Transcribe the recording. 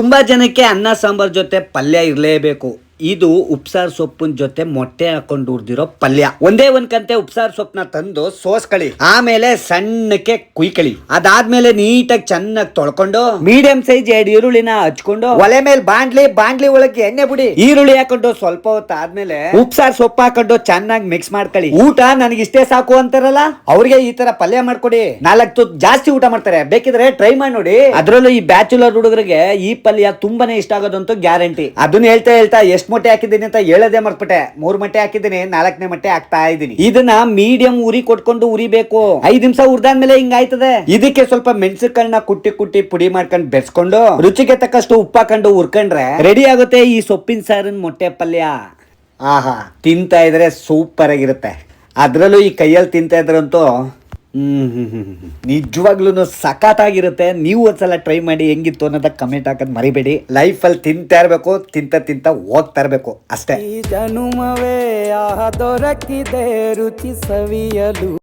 ತುಂಬಾ ಜನಕ್ಕೆ ಅನ್ನ ಸಾಂಬಾರ್ ಜೊತೆ ಪಲ್ಯ ಇರಲೇಬೇಕು. ಇದು ಉಪ್ಸಾರ್ ಸೊಪ್ಪಿನ ಜೊತೆ ಮೊಟ್ಟೆ ಹಾಕೊಂಡು ಹುರಿದಿರೋ ಪಲ್ಯ. ಒಂದೇ ಒಂದ್ ಕಂತೆ ಉಪ್ಸಾರ್ ಸೊಪ್ಪನ್ನ ತಂದು ಸೋಸ್ಕಳಿ ಆಮೇಲೆ ಸಣ್ಣಕ್ಕೆ ಕುಯ್ಕಳಿ ಅದಾದ್ಮೇಲೆ ನೀಟಾಗಿ ಚೆನ್ನಾಗಿ ತೊಳ್ಕೊಂಡು ಮೀಡಿಯಂ ಸೈಜ್ ಎರಡು ಈರುಳ್ಳಿನ ಹಚ್ಕೊಂಡು, ಒಲೆ ಮೇಲೆ ಬಾಂಡ್ಲಿ ಬಾಂಡ್ಲಿ ಒಳಗೆ ಎಣ್ಣೆ ಬಿಡಿ ಈರುಳ್ಳಿ ಹಾಕೊಂಡು ಸ್ವಲ್ಪ ಹೊತ್ತು ಆದ್ಮೇಲೆ ಉಪ್ಸಾರ್ ಸೊಪ್ಪು ಹಾಕೊಂಡು ಚೆನ್ನಾಗಿ ಮಿಕ್ಸ್ ಮಾಡ್ಕೊಳ್ಳಿ ಊಟ ನನಗೆ ಇಷ್ಟೇ ಸಾಕು ಅಂತಾರಲ್ಲ? ಅವ್ರಿಗೆ ಈ ತರ ಪಲ್ಯ ಮಾಡ್ಕೊಡಿ. ನಾಲ್ಕು ಜಾಸ್ತಿ ಊಟ ಮಾಡ್ತಾರೆ. ಬೇಕಿದ್ರೆ ಟ್ರೈ ಮಾಡಿ ನೋಡಿ. ಅದ್ರಲ್ಲೂ ಈ ಬ್ಯಾಚುಲರ್ ಹುಡುಗರಿಗೆ ಈ ಪಲ್ಯ ತುಂಬಾನೇ ಇಷ್ಟ ಆಗೋದಂತೂ ಗ್ಯಾರಂಟಿ. ಅದನ್ನ ಹೇಳ್ತಾ ಹೇಳ್ತಾ ಎಷ್ಟ್ ಮೊಟ್ಟೆ ಹಾಕಿದ್ದೀನಿ ಅಂತ ಹೇಳದೆ ಮರ್ತ್ಬಿಟ್ಟೆ. ಮೂರ್ ಮೊಟ್ಟೆ ಹಾಕಿದ್ದೀನಿ, ನಾಲ್ಕನೇ ಮೊಟ್ಟೆ ಹಾಕ್ತಾ ಇದ್ದೀನಿ. ಇದನ್ನ ಮೀಡಿಯಂ ಉರಿ ಕೊಟ್ಕೊಂಡು ಉರಿಬೇಕು. ಐದ್ ನಿಮಿಷ ಉರ್ದಾದ್ಮೇಲೆ ಹಿಂಗಾಯ್ತದೆ. ಇದಕ್ಕೆ ಸ್ವಲ್ಪ ಮೆಣಸಿನಕಾಳನ್ನ ಕುಟ್ಟಿ ಕುಟ್ಟಿ ಪುಡಿ ಮಾಡ್ಕೊಂಡು ಬೆರೆಸ್ಕೊಂಡು, ರುಚಿಗೆ ತಕ್ಕಷ್ಟು ಉಪ್ಪು ಹಾಕೊಂಡು ಹುರ್ಕೊಂಡ್ರೆ ರೆಡಿ ಆಗುತ್ತೆ ಈ ಸೊಪ್ಪಿನ ಸಾರಿನ ಮೊಟ್ಟೆ ಪಲ್ಯ. ಆಹಾ, ತಿಂತಾ ಇದ್ರೆ ಸೂಪರ್ ಆಗಿರುತ್ತೆ. ಅದರಲ್ಲೂ ಈ ಕೈಯಲ್ಲಿ ತಿಂತಾ ಇದ್ರಂತೂ. ನಿಜವಾಗ್ಲೂ ಸಖತ್ತಾಗಿರುತ್ತೆ. ನೀವು ಒಂದ್ಸಲ ಟ್ರೈ ಮಾಡಿ ಹೆಂಗಿತ್ತು ಅನ್ನೋದ ಕಮೆಂಟ್ ಹಾಕೋದ್ ಮರಿಬೇಡಿ. ಲೈಫಲ್ಲಿ ತಿಂತಾ ಇರಬೇಕು, ತಿಂತ ತಿಂತ ಹೋಗ್ತಾ ಇರಬೇಕು, ಅಷ್ಟೇ. ಈ ಜನುಮವೇ ದೊರಕಿದೆ, ರುಚಿ ಸವಿಯಲು.